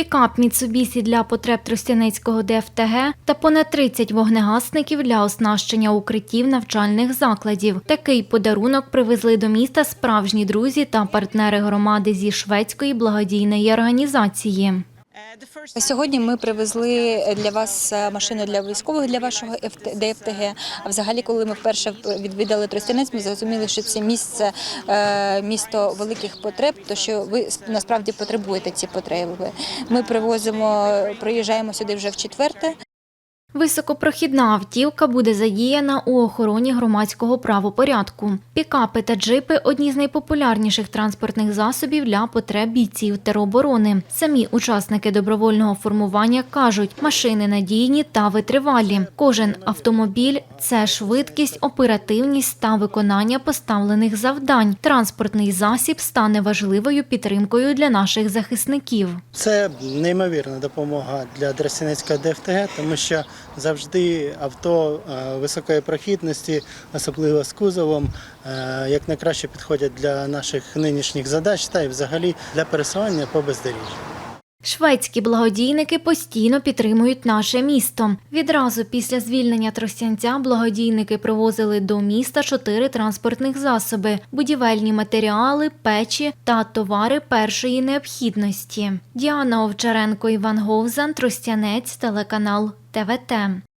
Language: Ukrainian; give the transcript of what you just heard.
пікап Міцубісі для потреб Тростянецького ДФТГ та понад 30 вогнегасників для оснащення укриттів навчальних закладів. Такий подарунок привезли до міста справжні друзі та партнери громади зі шведської благодійної організації. Сьогодні ми привезли для вас е, машину для військових для вашого ФТ ДФТГ. А взагалі, коли ми вперше відвідали Тростянець, ми зрозуміли, що це місце е, місто великих потреб, то що ви насправді потребуєте ці потреби. Ми привозимо, приїжджаємо сюди вже в четверте. Високопрохідна автівка буде задіяна у охороні громадського правопорядку. Пікапи та джипи одні з найпопулярніших транспортних засобів для потреб бійців тероборони. Самі учасники добровольного формування кажуть, машини надійні та витривалі. Кожен автомобіль це швидкість, оперативність та виконання поставлених завдань. Транспортний засіб стане важливою підтримкою для наших захисників. Це неймовірна допомога для Дросінецького ДФТГ, тому що завжди авто е, високої прохідності, особливо з кузовом, е, як найкраще підходять для наших нинішніх задач та й взагалі для пересування по бездоріжжю. Шведські благодійники постійно підтримують наше місто. Відразу після звільнення Тростянця благодійники привозили до міста чотири транспортних засоби, будівельні матеріали, печі та товари першої необхідності. Діана Овчаренко, Іван Говзан, Тростянець, телеканал ТВТ.